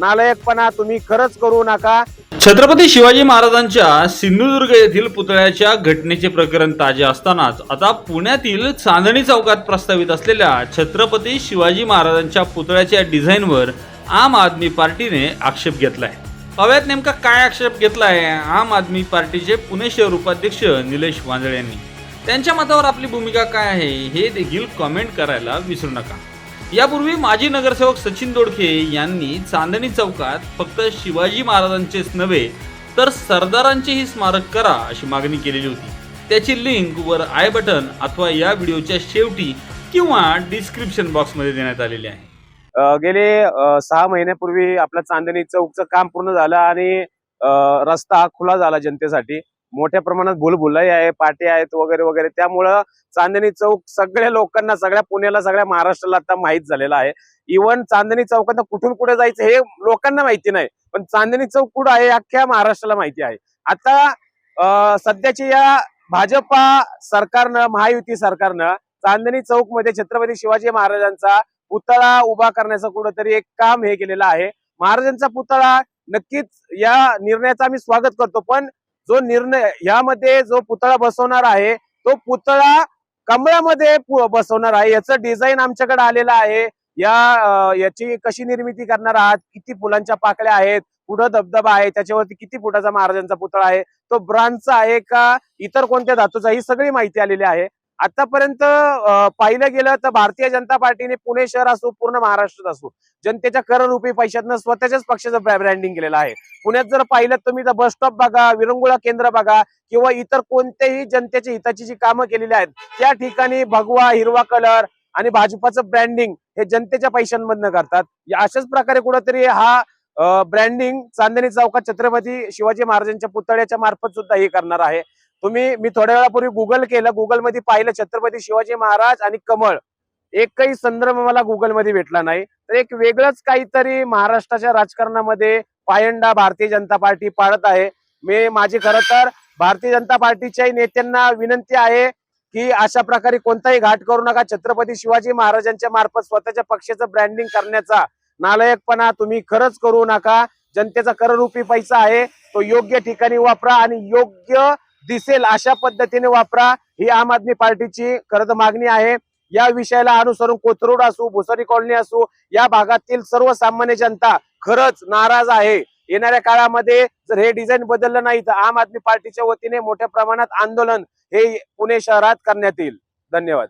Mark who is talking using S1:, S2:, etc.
S1: नालायकपणा तुम्ही खरंच करू नका.
S2: छत्रपती शिवाजी महाराजांच्या सिंधुदुर्ग येथील पुतळ्याच्या घटनेचे प्रकरण ताजे असतानाच आता पुण्यातील चांदणी चौकात प्रस्तावित असलेल्या छत्रपती शिवाजी महाराजांच्या पुतळ्याच्या डिझाईनवर आम आदमी पार्टीने आक्षेप घेतलाय. हव्यात नेमका काय आक्षेप घेतलाय? आम आदमी पार्टीचे पुणे शहर उपाध्यक्ष निलेश वांजळे यांनी. त्यांच्या मतावर आपली भूमिका काय आहे हे देखील कमेंट करायला विसरू नका. यापूर्वी माजी नगरसेवक सचिन दोडके यांनी चांदणी चौकात फक्त शिवाजी महाराजांचेच नव्हे तर सरदारांचेही स्मारक करा अशी मागणी केलेली होती. त्याची लिंक वर आय बटन अथवा या व्हिडिओच्या शेवटी किंवा डिस्क्रिप्शन बॉक्समध्ये देण्यात आलेली आहे.
S1: गेले सहा महिन्यापूर्वी आपलं चांदणी चौकचं काम पूर्ण झालं आणि रस्ता खुला झाला जनतेसाठी. मोठ्या प्रमाणात भूलभुलाई आहे पाटे आहेत वगैरे वगैरे. त्यामुळं चांदणी चौक सगळ्या लोकांना सगळ्या पुण्याला सगळ्या महाराष्ट्राला आता माहीत झालेला आहे. इव्हन चांदणी चौकात कुठून कुठे जायचं हे लोकांना माहिती नाही. पण चांदणी चौक कुठं आहे अख्ख्या महाराष्ट्राला माहिती आहे. आता सध्याची या भाजपा सरकारनं महायुती सरकारनं चांदणी चौकमध्ये छत्रपती शिवाजी महाराजांचा पुतळा उभा करण्याचं कुठंतरी एक काम हे केलेलं आहे. महाराजांचा पुतळा नक्कीच या निर्णयाचं आम्ही स्वागत करतो पण जो निर्णय यामध्ये जो पुतळा बसवणार आहे तो पुतळा कमळामध्ये पु- बसवणार आहे. याचं डिझाईन आमच्याकडे आलेलं आहे. या याची कशी निर्मिती करणार आहात? किती फुलांच्या पाकळ्या आहेत? पुढं धबधबा आहे. त्याच्यावरती किती फुटाचा महाराजांचा पुतळा आहे? तो ब्रांचचा आहे का? इतर कोणत्या धातूचा ही सगळी माहिती आलेली आहे. आतापर्यंत पाहिलं गेलं तर भारतीय जनता पार्टीने पुणे शहर असो पूर्ण महाराष्ट्रात असो जनतेच्या कररूपी पैशातनं स्वतःच्याच पक्षाचं ब्रँडिंग केलेलं आहे. पुण्यात जर पाहिलं तुम्ही तर बस स्टॉप बघा विरंगुळा केंद्र बघा किंवा इतर कोणत्याही जनतेच्या हिताची जी कामं केलेली आहेत त्या ठिकाणी भगवा हिरवा कलर आणि भाजपाचं ब्रँडिंग हे जनतेच्या पैशांमधनं करतात. अशाच प्रकारे कुठेतरी हा ब्रँडिंग चांदणी चौकात छत्रपती शिवाजी महाराजांच्या पुतळ्याच्या मार्फत सुद्धा हे करणार आहे. तुम्ही मी थोड्या वेळापूर्वी गुगल केलं. गुगलमध्ये पाहिलं छत्रपती शिवाजी महाराज आणि कमळ. एकही संदर्भ मला गुगलमध्ये भेटला नाही. तर एक वेगळंच काहीतरी महाराष्ट्राच्या राजकारणामध्ये पायंडा भारतीय जनता पार्टी पाळत आहे. मी माझी खरं तर भारतीय जनता पार्टीच्या नेत्यांना विनंती आहे की अशा प्रकारे कोणताही घाट करू नका. छत्रपती शिवाजी महाराजांच्या मार्फत स्वतःच्या पक्षाचं ब्रँडिंग करण्याचा नालायकपणा तुम्ही खरंच करू नका. जनतेचा कररूपी पैसा आहे. तो योग्य ठिकाणी वापरा आणि योग्य दिसेल अशा पद्धतीने वापरा. ही आम आदमी पार्टीची खरं मागणी आहे. या विषयाला अनुसरून कोथरूड असू भुसारी कॉलनी असू या भागातील सर्वसामान्य जनता खरंच नाराज आहे. येणाऱ्या काळामध्ये जर हे डिझाईन बदललं नाही तर आम आदमी पार्टीच्या वतीने मोठ्या प्रमाणात आंदोलन हे पुणे शहरात करण्यात येईल. धन्यवाद.